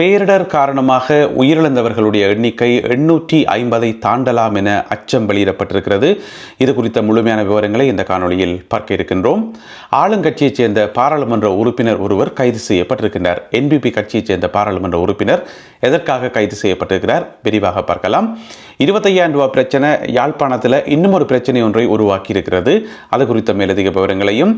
பேரிடர் காரணமாக உயிரிழந்தவர்களுடைய எண்ணிக்கை எண்ணூற்றி ஐம்பதை தாண்டலாம் என அச்சம் வெளியிடப்பட்டிருக்கிறது. இது குறித்த முழுமையான விவரங்களை இந்த காணொலியில் பார்க்க இருக்கின்றோம். ஆளுங்கட்சியைச் சேர்ந்த பாராளுமன்ற உறுப்பினர் ஒருவர் கைது செய்யப்பட்டிருக்கின்றார். என்பிபி கட்சியைச் சேர்ந்த பாராளுமன்ற உறுப்பினர் எதற்காக கைது செய்யப்பட்டிருக்கிறார்? விரிவாக பார்க்கலாம். இருபத்தையாயிரம் ரூபாய் பிரச்சனை யாழ்ப்பாணத்தில் இன்னும் ஒரு பிரச்சனை ஒன்றை உருவாக்கி இருக்கிறது அது குறித்த மேலதிக விவரங்களையும்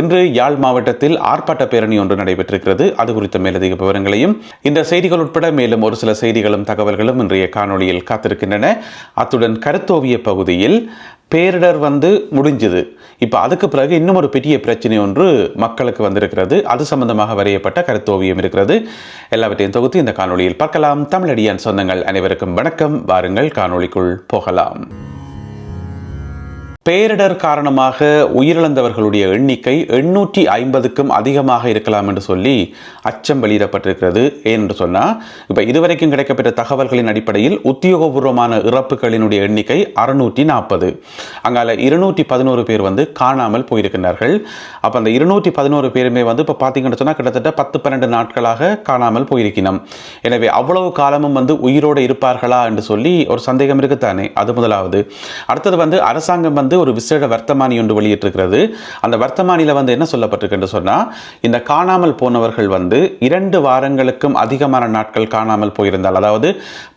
இன்று யாழ் மாவட்டத்தில் ஆர்ப்பாட்ட பேரணி ஒன்று நடைபெற்றிருக்கிறது. அது குறித்த மேலதிக விவரங்களையும் இந்த செய்திகள் உட்பட மேலும் ஒரு சில செய்திகளும் தகவல்களும் இன்றைய காணொளியில் காத்திருக்கின்றன. அத்துடன் கருத்தோவிய பகுதியில் பேரிடர் வந்து முடிஞ்சது. இப்போ அதுக்கு பிறகு இன்னும் ஒரு பெரிய பிரச்சனை ஒன்று மக்களுக்கு வந்திருக்கிறது. அது சம்பந்தமாக வரையப்பட்ட கருத்தோவியம் இருக்கிறது. எல்லாவற்றையும் தொகுத்து இந்த காணொளியில் பார்க்கலாம். தமிழடியான் சொந்தங்கள் அனைவருக்கும் வணக்கம். வாருங்கள் காணொளிக்குள் போகலாம். பேரிடர் காரணமாக உயிரிழந்தவர்களுடைய எண்ணிக்கை எண்ணூற்றி ஐம்பதுக்கும் அதிகமாக இருக்கலாம் என்று சொல்லி அச்சம் வெளியிடப்பட்டிருக்கிறது. ஏனென்று சொன்னால் இப்போ இதுவரைக்கும் கிடைக்கப்பெற்ற தகவல்களின் அடிப்படையில் உத்தியோகபூர்வமான இறப்புகளினுடைய எண்ணிக்கை அறுநூற்றி நாற்பது. அங்கால இருநூற்றி பதினோரு பேர் வந்து காணாமல் போயிருக்கின்றார்கள். அப்போ அந்த இருநூற்றி பதினோரு பேருமே வந்து இப்போ பார்த்தீங்கன்னு சொன்னால் கிட்டத்தட்ட பத்து பன்னெண்டு நாட்களாக காணாமல் போயிருக்கணும் எனவே அவ்வளவு காலமும் வந்து உயிரோடு இருப்பார்களா என்று சொல்லி ஒரு சந்தேகம் இருக்குத்தானே? அது முதலாவது. அடுத்தது வந்து அரசாங்கம் வந்து ஒரு விசேட வர்த்தமானி ஒன்று வெளியிட்டிருக்கிறது. அந்த வர்த்தமானியில் வந்து என்ன சொல்லப்பட்டிருக்குன்னு சொன்னால் இந்த காணாமல் போனவர்கள் வந்து இரண்டு வாரங்களுக்கும் அதிகமான நாட்கள் காணாமல் போயிருந்தால் அதாவது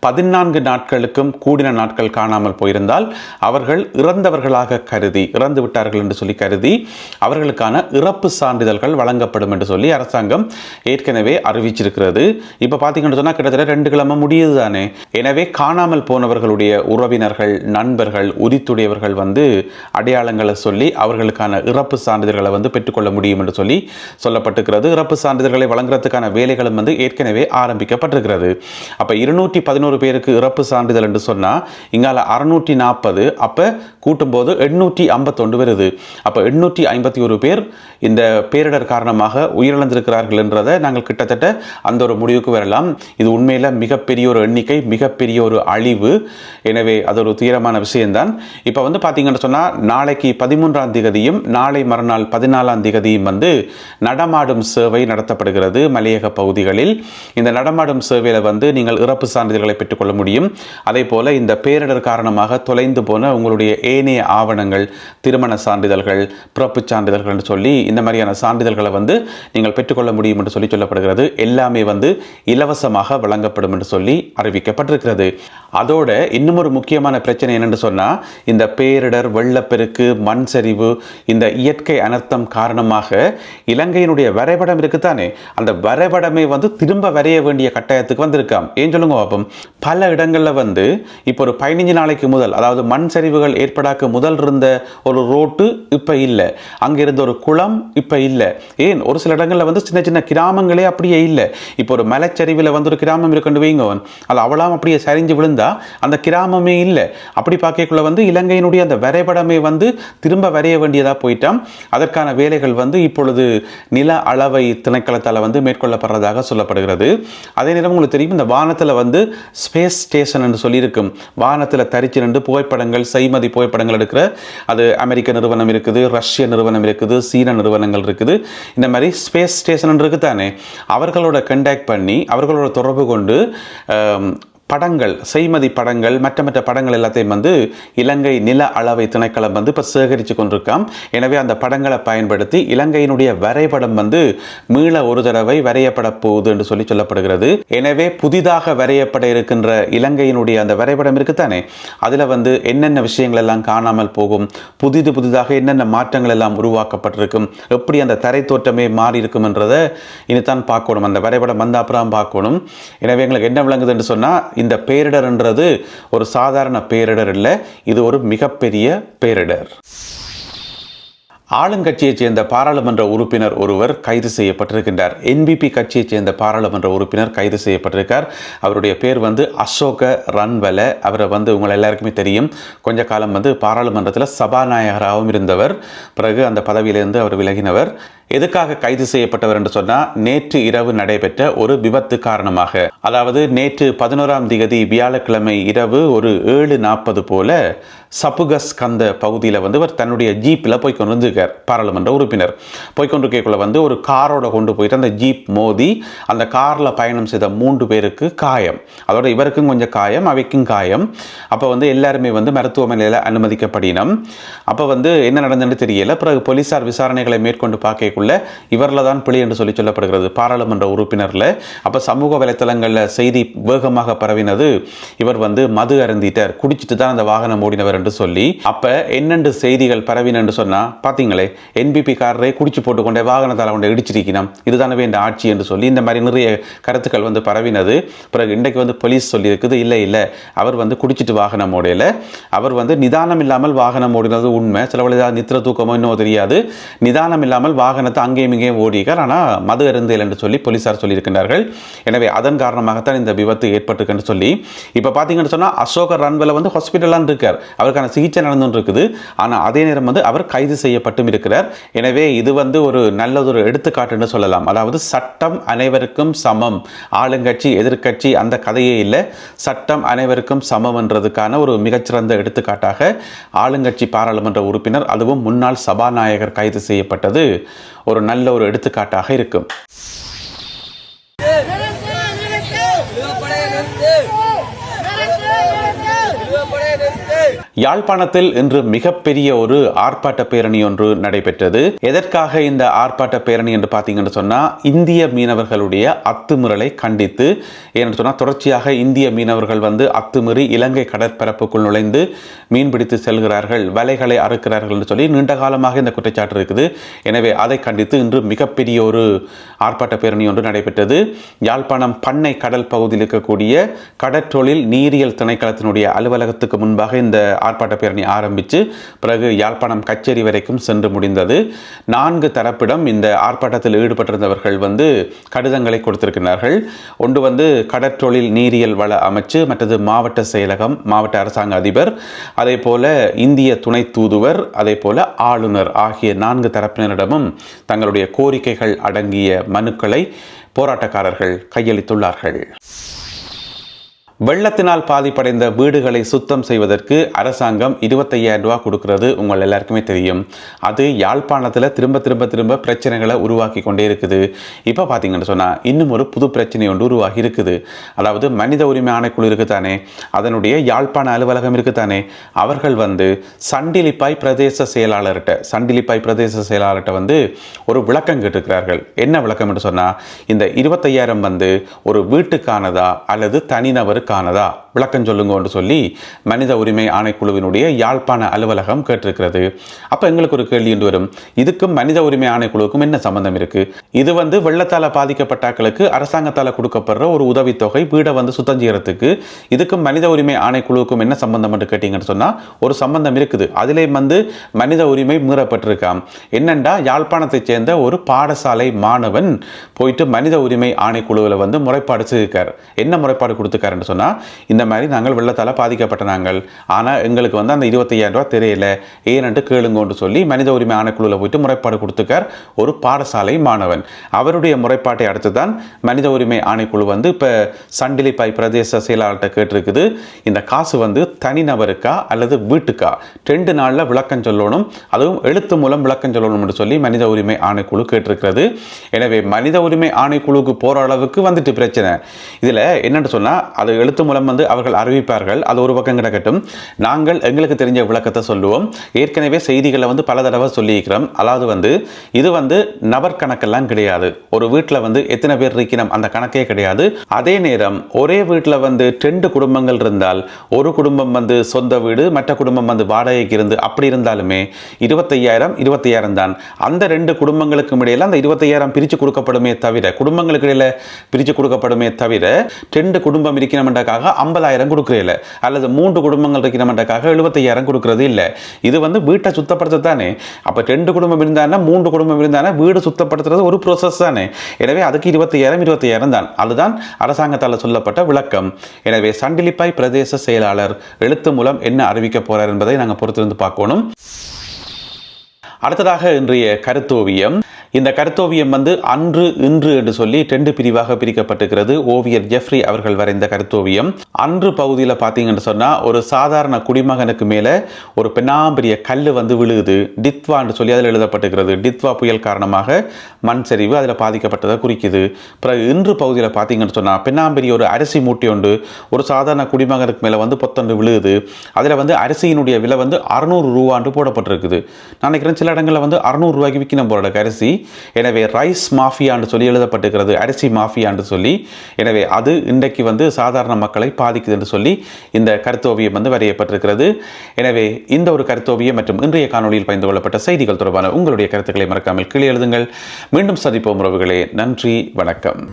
பதினான்கு நாட்களுக்கும் கூடின நாட்கள் காணாமல் போயிருந்தால் அவர்கள் இறந்தவர்களாக கருதி இறந்து விட்டார்கள் என்று சொல்லி கருதி அவர்களுக்கான இறப்பு சான்றிதழ்கள் வழங்கப்படும் என்று சொல்லி அரசாங்கம் ஏற்கனவே அறிவிச்சிருக்கிறது. இப்போ பார்த்தீங்கன்னு சொன்னால் கிட்டத்தட்ட ரெண்டு கிழமை முடியுது தானே எனவே காணாமல் போனவர்களுடைய உறவினர்கள் நண்பர்கள் உரித்துடையவர்கள் வந்து அடையாளங்களை சொல்லி அவர்களுக்கான இறப்பு சான்றிதழ்களை வந்து பெற்றுக்கொள்ள முடியும் என்று சொல்லி சொல்லப்பட்டிருக்கிறது. இறப்பு சான்றிதழ்களை வழங்குறதுக்கான வேலைகளும் வந்து ஏற்கனவே ஆரம்பிக்கப்பட்டிருக்கிறது. அப்போ இருநூற்றி பதினோரு பேருக்கு இறப்பு சான்றிதழ் என்று சொன்னால் இங்கால அறுநூற்றி நாற்பது அப்போ கூட்டும்போது எண்ணூற்றி ஐம்பத்தொன்று வருது. அப்போ எண்ணூற்றி ஐம்பத்தி ஒரு பேர் இந்த பேரிடர் காரணமாக உயிரிழந்திருக்கிறார்கள் என்றதை நாங்கள் கிட்டத்தட்ட அந்த ஒரு முடிவுக்கு வரலாம். இது உண்மையில் மிகப்பெரிய ஒரு எண்ணிக்கை மிகப்பெரிய ஒரு அழிவு. எனவே அது ஒரு தீரமான விஷயம்தான். இப்போ வந்து பார்த்தீங்கன்னு சொன்னால் நாளைக்கு பதிமூன்றாம் திகதியும் நாளை மறுநாள் பதினாலாம் திகதியும் வந்து நடமாடும் சேவை நடத்தப்படுகிறது மலையக பகுதிகளில். இந்த நடமாடும் சேவையில் வந்து நீங்கள் இறப்பு சான்றிதழ்களை பெற்றுக்கொள்ள முடியும். அதே போல் இந்த பேரிடர் காரணமாக தொலைந்து போன உங்களுடைய ஏனைய ஆவணங்கள் திருமண சான்றிதழ்கள் பிறப்பு சான்றிதழ்கள் என்று சொல்லி இந்த மாதிரியான சான்றிதழ்களை வந்து நீங்கள் பெற்றுக்கொள்ள முடியும் என்று சொல்லி சொல்லப்படுகிறது. எல்லாமே வந்து இலவசமாக வழங்கப்படும் என்று சொல்லி அறிவிக்கப்பட்டிருக்கிறது. அதோட இன்னும் ஒரு முக்கியமான பிரச்சனை என்னென்னு சொன்னால் இந்த பேரிடர் வெள்ளப்பெருக்கு மண் சரிவு இந்த இயற்கை அனர்த்தம் காரணமாக இலங்கையினுடைய வரைபடம் இருக்குதானே? அந்த வரைபடமே வந்து திரும்ப வரைய வேண்டிய கட்டாயத்துக்கு வந்திருக்காம். ஏன் சொல்லுங்க பாப்போம். பல இடங்களில் வந்து இப்போ ஒரு பதினஞ்சு நாளைக்கு முதல் அதாவது மண் சரிவுகள் ஏற்படாக்க முதல் இருந்த ஒரு ரோட்டு இப்போ இல்லை. அங்கே இருந்த ஒரு குளம் இப்போ இல்லை. ஏன்? ஒரு சில இடங்களில் வந்து சின்ன சின்ன கிராமங்களே அப்படியே இல்லை. இப்போ ஒரு மலைச்சரிவில் வந்து ஒரு கிராமம் இருக்குன்னு வைங்க. அது அவளாம் அப்படியே சரிஞ்சு விழுந்தா அந்த கிராமமே இல்லை. அப்படி பார்க்கக்குள்ள வந்து இலங்கையினுடைய அந்த வரைபடம் வந்து திரும்ப வரைய வேண்டியதாக போயிட்டாம். அதற்கான வேலைகள் வந்து இப்பொழுது நில அளவை திணைக்களத்தால் வந்து மேற்கொள்ளப்படுறதாக சொல்லப்படுகிறது. அதே நேரம் உங்களுக்கு தெரியும் இந்த வானத்தில் வந்து ஸ்பேஸ் ஸ்டேஷன் என்று சொல்லியிருக்கும். வானத்தில் தரிச்சு நின்று புகைப்படங்கள் செய்மதி புகைப்படங்கள் எடுக்கிற அது அமெரிக்க நிறுவனம் இருக்குது ரஷ்ய நிறுவனம் இருக்குது சீன நிறுவனங்கள் இருக்குது. இந்த மாதிரி ஸ்பேஸ் ஸ்டேஷன் இருக்குது தானே அவர்களோட கண்டாக்ட் பண்ணி அவர்களோட தொடர்பு கொண்டு படங்கள் செய்மதி படங்கள் மற்ற மற்ற படங்கள் எல்லாத்தையும் வந்து இலங்கை நில அளவை திணைக்களம் வந்து இப்போ சேகரித்து கொண்டிருக்காம். எனவே அந்த படங்களை பயன்படுத்தி இலங்கையினுடைய வரைபடம் வந்து மீள ஒரு தடவை வரையப்பட போகுது என்று சொல்லி சொல்லப்படுகிறது. எனவே புதிதாக வரையப்பட இருக்கின்ற இலங்கையினுடைய அந்த வரைபடம் இருக்குத்தானே அதில் வந்து என்னென்ன விஷயங்கள் எல்லாம் காணாமல் போகும்? புதிது புதிதாக என்னென்ன மாற்றங்கள் எல்லாம் உருவாக்கப்பட்டிருக்கும்? எப்படி அந்த தரை தோற்றமே மாறி இருக்கும்ன்றதை இனித்தான் பார்க்கணும். அந்த வரைபடம் வந்த அப்புறம் பார்க்கணும். எனவே எங்களுக்கு என்ன விளங்குதுன்னு சொன்னால் இந்த பேரிடர்ன்றது ஒரு சாதாரண பேரிடர் இல்லை இது ஒரு மிகப்பெரிய பேரிடர். ஆளுங்கட்சியைச் சேர்ந்த பாராளுமன்ற உறுப்பினர் ஒருவர் கைது செய்யப்பட்டிருக்கின்றார். என்பிபி கட்சியைச் சேர்ந்த பாராளுமன்ற உறுப்பினர் கைது செய்யப்பட்டிருக்கார். அவருடைய பேர் வந்து அசோக ரன்வல. அவரை வந்து உங்கள் எல்லாருக்குமே தெரியும். கொஞ்ச காலம் வந்து பாராளுமன்றத்தில் சபாநாயகராகவும் இருந்தவர். பிறகு அந்த பதவியிலிருந்து அவர் விலகினவர். எதுக்காக கைது செய்யப்பட்டவர் என்று சொன்னால் நேற்று இரவு நடைபெற்ற ஒரு விபத்து காரணமாக. அதாவது நேற்று பதினோராம் தேதி வியாழக்கிழமை இரவு ஒரு ஏழு நாற்பது போல சப்புகஸ் கந்த பகுதியில் வந்து அவர் தன்னுடைய ஜீப்பில் போய் கொண்டு வந்திருக்கார் பாராளுமன்ற உறுப்பினர். போய் கொண்டிருக்கக்குள்ள வந்து ஒரு காரோட கொண்டு போயிட்டு அந்த ஜீப் மோதி அந்த காரில் பயணம் செய்த மூன்று பேருக்கு காயம். அதோட இவருக்கும் கொஞ்சம் காயம் அவைக்கும் காயம். அப்போ வந்து எல்லாருமே வந்து மருத்துவமனையில் அனுமதிக்கப்படினம். அப்போ வந்து என்ன நடந்ததுன்னு தெரியல. பிறகு போலீசார் விசாரணைகளை மேற்கொண்டு பார்க்க செய்யக்குள்ள இவரில் தான் பிழை என்று சொல்லி சொல்லப்படுகிறது. பாராளுமன்ற உறுப்பினரில். அப்போ சமூக வலைத்தளங்களில் செய்தி வேகமாக பரவினது இவர் வந்து மது அருந்திட்டார். குடிச்சிட்டு தான் அந்த வாகனம் ஓடினவர் என்று சொல்லி. அப்போ என்னென்று செய்திகள் பரவின என்று சொன்னால் பார்த்தீங்களே என்பிபி காரரை குடிச்சு போட்டுக்கொண்டே வாகனத்தால் கொண்டே இடிச்சிருக்கணும் இதுதானவே இந்த ஆட்சி என்று சொல்லி இந்த மாதிரி நிறைய கருத்துக்கள் வந்து பரவினது. பிறகு இன்றைக்கு வந்து போலீஸ் சொல்லியிருக்குது இல்லை இல்லை அவர் வந்து குடிச்சிட்டு வாகனம் ஓடையில் அவர் வந்து நிதானம் இல்லாமல் வாகனம் ஓடினது உண்மை. சில வேளை நித்திர தூக்கமோ இன்னும் தெரியாது. நிதானம் இல்லாமல் வாகனம் வாகனத்தை அங்கேயும் இங்கேயும் ஓடிக்கார் ஆனால் மது அருந்தியல் என்று சொல்லி போலீசார் சொல்லியிருக்கின்றார்கள். எனவே அதன் காரணமாகத்தான் இந்த விபத்து ஏற்பட்டிருக்குன்னு சொல்லி இப்போ பார்த்தீங்கன்னு சொன்னால் அசோகர் ரன்வில் வந்து ஹாஸ்பிட்டலான் இருக்கார். அவருக்கான சிகிச்சை நடந்துட்டு இருக்குது ஆனால் அதே நேரம் வந்து அவர் கைது செய்யப்பட்டும் இருக்கிறார். எனவே இது வந்து ஒரு நல்லதொரு எடுத்துக்காட்டுன்னு சொல்லலாம். அதாவது சட்டம் அனைவருக்கும் சமம். ஆளுங்கட்சி எதிர்க்கட்சி அந்த கதையே இல்லை. சட்டம் அனைவருக்கும் சமம்ன்றதுக்கான ஒரு மிகச்சிறந்த எடுத்துக்காட்டாக ஆளுங்கட்சி பாராளுமன்ற உறுப்பினர் அதுவும் முன்னாள் சபாநாயகர் கைது செய்யப்பட்டது. ஒரு நல்ல ஒரு எடுத்துக்காட்டாக இருக்கும். நிறுத்து. யாழ்ப்பாணத்தில் இன்று மிகப்பெரிய ஒரு ஆர்ப்பாட்ட பேரணி ஒன்று நடைபெற்றது. எதற்காக இந்த ஆர்ப்பாட்ட பேரணி என்று பார்த்தீங்கன்னு சொன்னால் இந்திய மீனவர்களுடைய அத்துமுறலை கண்டித்து ஏன்னு சொன்னால் தொடர்ச்சியாக இந்திய மீனவர்கள் வந்து அத்துமீறி இலங்கை கடற்பரப்புக்குள் நுழைந்து மீன்பிடித்து செல்கிறார்கள் வலைகளை அறுக்கிறார்கள் என்று சொல்லி நீண்ட காலமாக இந்த குற்றச்சாட்டு இருக்குது. எனவே அதை கண்டித்து இன்று மிகப்பெரிய ஒரு ஆர்ப்பாட்ட பேரணி ஒன்று நடைபெற்றது. யாழ்ப்பாணம் பண்ணை கடல் பகுதியில் இருக்கக்கூடிய கடற்றொழில் நீரியல் திணைக்களத்தினுடைய அலுவலகத்துக்கு முன்பாக இந்த ஆர்ப்பாட்ட பேரணி ஆரம்பித்து பிறகு யாழ்ப்பாணம் கச்சேரி வரைக்கும் சென்று முடிந்தது. நான்கு தரப்பிடம் இந்த ஆர்ப்பாட்டத்தில் ஈடுபட்டிருந்தவர்கள் வந்து கடிதங்களை கொடுத்திருக்கிறார்கள். ஒன்று வந்து கடற்றொழில் நீரியல் வள அமைச்சு மற்றது மாவட்ட செயலகம் மாவட்ட அரசாங்க அதிபர் அதே போல இந்திய துணை தூதுவர் அதே போல ஆளுநர் ஆகிய நான்கு தரப்பினரிடமும் தங்களுடைய கோரிக்கைகள் அடங்கிய மனுக்களை போராட்டக்காரர்கள் கையளித்துள்ளார்கள். வெள்ளத்தினால் பாதிப்படைந்த வீடுகளை சுத்தம் செய்வதற்கு அரசாங்கம் இருபத்தையாயிரம் ரூபா கொடுக்கறது. உங்கள் எல்லாருக்குமே தெரியும். அது யாழ்ப்பாணத்தில் திரும்ப திரும்ப திரும்ப பிரச்சனைகளை உருவாக்கி கொண்டே இருக்குது. இப்போ பார்த்தீங்கன்னு சொன்னால் இன்னும் ஒரு புது பிரச்சனை ஒன்று உருவாகி இருக்குது. அதாவது மனித உரிமை ஆணைக்குழு இருக்குதானே அதனுடைய யாழ்ப்பாண அலுவலகம் இருக்குதானே அவர்கள் வந்து சண்டிலிப்பாய் பிரதேச செயலாளர்கிட்ட சண்டிலிப்பாய் பிரதேச செயலாளர்கிட்ட வந்து ஒரு விளக்கம் கேட்டிருக்கிறார்கள். என்ன விளக்கம் என்று சொன்னால் இந்த இருபத்தையாயிரம் வந்து ஒரு வீட்டுக்கானதா அல்லது കാനഡ விளக்கம் சொல்லுங்கன்னு சொல்லி மனித உரிமை ஆணைக்குழுவினுடைய யாழ்ப்பாண அலுவலகம் கேட்டிருக்கிறது. அப்போ எங்களுக்கு ஒரு கேள்வி என்று வரும். இதுக்கும் மனித உரிமை ஆணைக்குழுவுக்கும் என்ன சம்பந்தம் இருக்கு? இது வந்து வெள்ளத்தால் பாதிக்கப்பட்டாக்களுக்கு அரசாங்கத்தால் கொடுக்கப்படுற ஒரு உதவித்தொகை வீடை வந்து சுத்தம் செய்யறதுக்கு இதுக்கும் மனித உரிமை ஆணைக்குழுவுக்கும் என்ன சம்பந்தம் என்று கேட்டீங்கன்னு சொன்னால் ஒரு சம்பந்தம் இருக்குது. அதிலே வந்து மனித உரிமை மீறப்பட்டிருக்காம். என்னண்டா யாழ்ப்பாணத்தைச் சேர்ந்த ஒரு பாடசாலை மாணவன் போயிட்டு மனித உரிமை ஆணைக்குழுவில் வந்து முறைப்பாடு செய்திருக்கார். என்ன முறைப்பாடு கொடுத்துருக்காருன்னு சொன்னால் இந்த மாதிரி நாங்கள் வெள்ளத்தால் பாதிக்கப்பட்ட நாங்கள். ஆனால் எங்களுக்கு வந்து அந்த இருபத்தையாயிரம் ரூபா தெரியல. ஏனென்று கேளுங்கன்னு சொல்லி மனித உரிமை ஆணைக்குழுவில் போயிட்டு முறைப்பாடு கொடுத்துக்கார் ஒரு பாடசாலை மாணவன். அவருடைய முறைப்பாட்டை அடுத்து தான் மனித உரிமை ஆணைக்குழு வந்து இப்போ சண்டிலிப்பாய் பிரதேச செயலாளர்கிட்ட கேட்டிருக்குது. இந்த காசு வந்து தனிநபருக்கா அல்லது வீட்டுக்கா? ரெண்டு நாளில் விளக்கம் சொல்லணும். அதுவும் எழுத்து மூலம் விளக்கம் சொல்லணும் என்று சொல்லி மனித உரிமை ஆணைக்குழு கேட்டிருக்கிறது. எனவே மனித உரிமை ஆணைக்குழுவுக்கு போகிற அளவுக்கு வந்துட்டு பிரச்சனை. இதில் என்னென்னு சொன்னால் அது எழுத்து மூலம் வந்து அவர்கள் அறிவிப்பார்கள். அது ஒரு பக்கம் கிடக்கட்டும். நாங்கள் எங்களுக்கு தெரிஞ்ச விளக்கத்தை சொல்லுவோம். ஏற்கனவே செய்திகளை வந்து பல தடவை சொல்லியிருக்கிறோம். அதாவது வந்து இது வந்து நபர் கணக்கெல்லாம் கிடையாது. ஒரு வீட்டில் வந்து எத்தனை பேர் இருக்கணும்? அந்த கணக்கே கிடையாது. அதே நேரம் ஒரே வீட்டில் வந்து ரெண்டு குடும்பங்கள் இருந்தால் ஒரு குடும்பம் வந்து சொந்த வீடு மற்ற குடும்பம் வந்து வாடகைக்கு இருந்து அப்படி இருந்தாலுமே இருபத்தையாயிரம் இருபத்தையாயிரம் தான். அந்த ரெண்டு குடும்பங்களுக்கும் இடையில அந்த இருபத்தையாயிரம் பிரித்து கொடுக்கப்படுமே தவிர குடும்பங்களுக்கு இடையில பிரித்து கொடுக்கப்படுமே தவிர ரெண்டு குடும்பம் இருக்கணுமென்றக்காக ஐம்பதாயிரம் கொடுக்குறதில்ல அல்லது மூன்று குடும்பங்கள் இருக்கணுமென்றக்காக எழுபத்தையாயிரம் கொடுக்கறது இல்லை. இது வந்து வீட்டை சுத்தப்படுத்த தானே. அப்போ ரெண்டு குடும்பம் இருந்தானே மூன்று குடும்பம் இருந்தானே வீடு சுத்தப்படுத்துறது ஒரு ப்ரோசஸ் தானே. எனவே அதுக்கு இருபத்தையாயிரம் இருபத்தையாயிரம் தான். அதுதான் அரசாங்கத்தால் சொல்லப்பட்ட விளக்கம். எனவே சண்டிலிப்பாய் பிரதேச செயலாளர் எழுத்து மூலம் என்ன அறிவிக்க போறார் என்பதை நாங்கள் பொறுத்திருந்து பார்க்கணும். அடுத்ததாக இன்றைய கருத்தோவியம். இந்த கருத்தோவியம் வந்து அன்று இன்று என்று சொல்லி ரெண்டு பிரிவாக பிரிக்கப்பட்டிருக்கிறது. ஓவியர் ஜெஃப்ரி அவர்கள் வரைந்த கருத்தோவியம். அன்று பகுதியில் பார்த்தீங்கன்னு சொன்னால் ஒரு சாதாரண குடிமகனுக்கு மேலே ஒரு பெண்ணாம்பரிய கல் வந்து விழுகுது. டித்வான்னு சொல்லி அதில் எழுதப்பட்டிருக்கிறது. டித்வா புயல் காரணமாக மண் சரிவு அதில் பாதிக்கப்பட்டதை குறிக்குது. பிறகு இன்று பகுதியில் பார்த்தீங்கன்னு சொன்னால் பெண்ணாம்பரிய ஒரு அரிசி மூட்டை உண்டு. ஒரு சாதாரண குடிமகனுக்கு மேலே வந்து பொத்தண்டு விழுகுது. அதில் வந்து அரிசியினுடைய விலை வந்து அறுநூறு ரூபாண்டு போடப்பட்டிருக்குது. நான் நினைக்கிறேன் சில இடங்களில் வந்து அறுநூறு ரூபாய்க்கு விற்கணும் போகிற அரிசி. எனவே ரைஸ் மாஃபியான்னு சொல்லி எழுதப்பட்டிருக்கிறது அரிசி மாஃபியான்னு சொல்லி. எனவே அது இன்றைக்கு வந்து சாதாரண மக்களை பாதிக்குது என்று சொல்லி இந்த கருத்தோவியம் வந்து வரையப்பட்டிருக்கிறது. எனவே இந்த ஒரு கருத்தோவியம் மற்றும் இன்றைய காணொளியில் பயந்து கொள்ளப்பட்ட செய்திகள் தொடர்பான உங்களுடைய கருத்துக்களை மறக்காமல் கீழே எழுதுங்கள். மீண்டும் சந்திப்போம் உறவுகளே. நன்றி வணக்கம்.